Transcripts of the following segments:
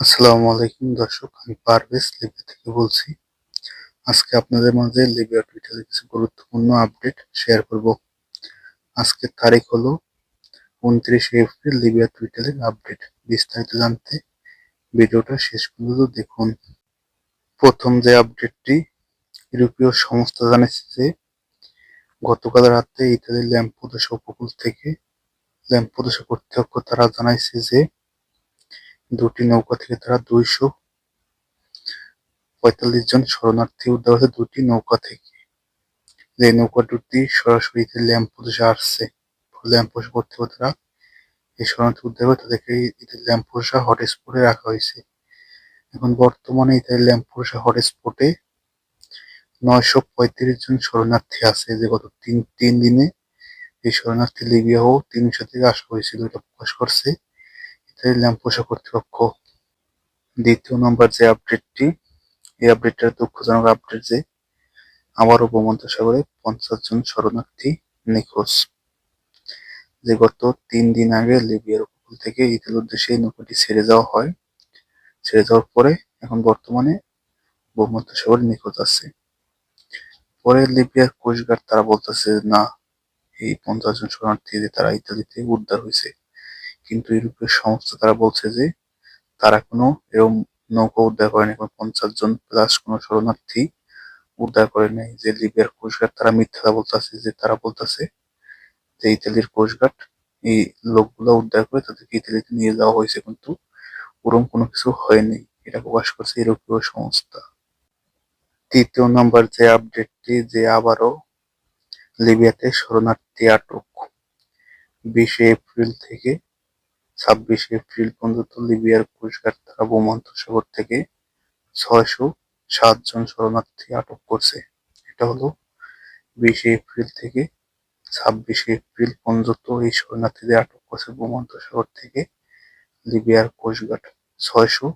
আসসালামু আলাইকুম দর্শক, আমি পারভেজ লিবিয়া থেকে বলছি। আজকে আপনাদের মাঝে লিবিয়া টুইটারে কিছু গুরুত্বপূর্ণ আপডেট শেয়ার করব। আজকের তারিখ হলো উনত্রিশে এপ্রিল, লিবিয়া টুইটারের আপডেট। বিস্তারিত জানতে ভিডিওটা শেষ পর্যন্ত দেখুন। প্রথম যে আপডেটটি, ইউরোপীয় সংস্থা জানিয়েছে যে, গতকাল রাতে ইতালির ল্যাম্পোদোসা উপকূল থেকে ল্যাম্পোদোসা কর্তৃপক্ষ তারা জানাইছে যে দুটি নৌকা থেকে তারা দুইশো পঁয়তাল্লিশ জন শরণার্থী উদ্ধার হয়েছে দুটি নৌকা থেকে। যে নৌকা দুটি সরাসরি ল্যাম্পোসে আসছে। ল্যাম্পোসা কর্তৃপক্ষ তারা এই শরণার্থী উদ্ধার করে তাদেরকে ল্যাম্পোসা হটস্পটে রাখা হয়েছে। এখন বর্তমানে ইতালি ল্যাম্পোসা হটস্পটে নয়শো পঁয়ত্রিশ জন শরণার্থী আছে যে গত তিন তিন দিনে এই শরণার্থী লিবিয়া ও তিনশো থেকে আসা হয়েছিল। এটা প্রকাশ করছে ল্যাম্পোসা কর্তৃপক্ষ দ্বিতীয় নম্বর যে আপডেটটি এই আপডেটটার দুঃখজনক আপডেট যে আবারও ভূমধ্যসাগরে পঞ্চাশ জন শরণার্থী নিখোঁজ। যে গত তিন দিন আগে লিবিয়ার উপকূল থেকে ইতাল উদ্দেশ্যে নৌকাটি ছেড়ে যাওয়া হয়। ছেড়ে যাওয়ার পরে এখন বর্তমানে ভূমধ্যসাগরে নিখোঁজ আছে। পরে লিবিয়ার কোস্টগার্ড তারা বলতেছে না, এই পঞ্চাশ জন শরণার্থী যে তারা ইতালিতে উদ্ধার হয়েছে কিন্তু ইউরোপীয় সংস্থা তারা বলছে যে তারা কোনো এরকম নৌকা উদ্ধার করেনি, কোনো পঞ্চাশ জন প্লাস কোনো শরণার্থী উদ্ধার করে নেই। যে লিবিয়ার কোস্টগার্ড তারা মিথ্যা বলতেছে, যে তারা বলতেছে যে ইতালির কোস্টগার্ড এই লোকগুলো উদ্ধার করে তাদেরকে ইতালিতে নিয়ে যাওয়া হয়েছে, কিন্তু ওরম কোনো কিছু হয়নি এটা প্রকাশ করছে ইউরোপীয় সংস্থা। তৃতীয় নম্বর যে আপডেটটি, যে আবারও লিবিয়াতে শরণার্থী আটক। বিশে এপ্রিল থেকে ছাব্বিশে এপ্রিল পর্যন্ত লিবিয়ার কোস্টগার্ড তারা ভূমধ্যসাগর থেকে ছয়শো সাতজন শরণার্থী আটক করছে। এটা হলো বিশে এপ্রিল থেকে ছাব্বিশে এপ্রিল পর্যন্ত এই শরণার্থীদের আটক করছে ভূমধ্যসাগর থেকে লিবিয়ার কোস্টগার্ড। ছয়শো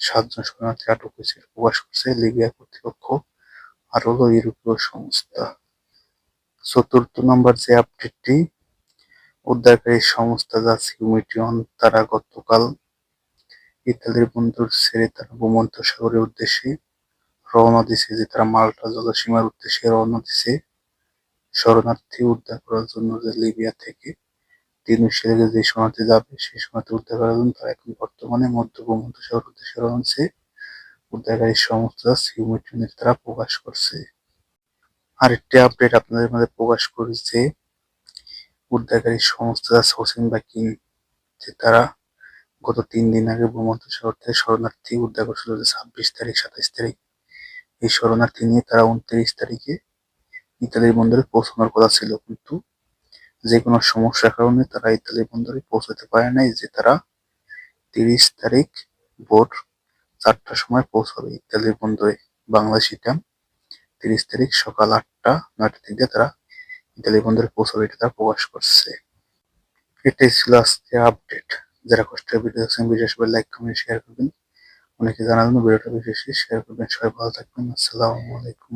সাতজন শরণার্থী আটক হয়েছে, প্রকাশ করছে লিবিয়া কর্তৃপক্ষ আর হলো ইউরোপীয় সংস্থা। চতুর্থ নম্বর যে আপডেটটি উদ্ধারকারী সংস্থা যা সিউমিটিয়ন তারা গতকাল ইতালির বন্দর ছেড়ে তারা ভূমধ্যসাগরের উদ্দেশ্যে রওনা দিছে যে তারা মাল্টা জলসীমার উদ্দেশ্যে রওনা দিছে শরণার্থী উদ্ধার করার জন্য যে লিবিয়া থেকে তিন ছেলেকে যে শরণার্থী যাবে, সেই শরণার্থী উদ্ধার করার জন্য তারা এখন বর্তমানে মধ্য ভূমধ্যসাগর উদ্দেশ্যে রওনা উদ্ধারকারী সংস্থা সিউমিটিয়নের তারা প্রকাশ করছে। আরেকটি আপডেট আপনাদের মধ্যে প্রকাশ করেছে উদ্ধারকারী সংস্থা বা বাকিং যে তারা গত তিন দিন আগে ভূমধ্যসাগর থেকে শরণার্থী উদ্ধার করছিল যে ছাব্বিশ তারিখ, সাতাইশ তারিখ। এই শরণার্থী নিয়ে তারা উনত্রিশ তারিখে ইতালির বন্দরে পৌঁছানোর কথা ছিল। কিন্তু যে কোনো সমস্যার কারণে তারা ইতালি বন্দরে পৌঁছাতে পারে নাই, যে তারা তিরিশ তারিখ ভোর চারটার সময় পৌঁছাবে ইতালির বন্দরে। বাংলাদেশি টাইম তিরিশ তারিখ সকাল আটটা, নয়টা থেকে তারা এটা তারা প্রকাশ করছে। এটাই ছিল আজকে আপডেট যারা কষ্টের ভিডিও দেখছেন ভিডিও সবাই লাইক কমেন্ট শেয়ার করবেন। অনেকে জানার জন্য ভিডিওটা বেশি শেয়ার করবেন। সবাই ভালো থাকবেন। আসসালামু আলাইকুম।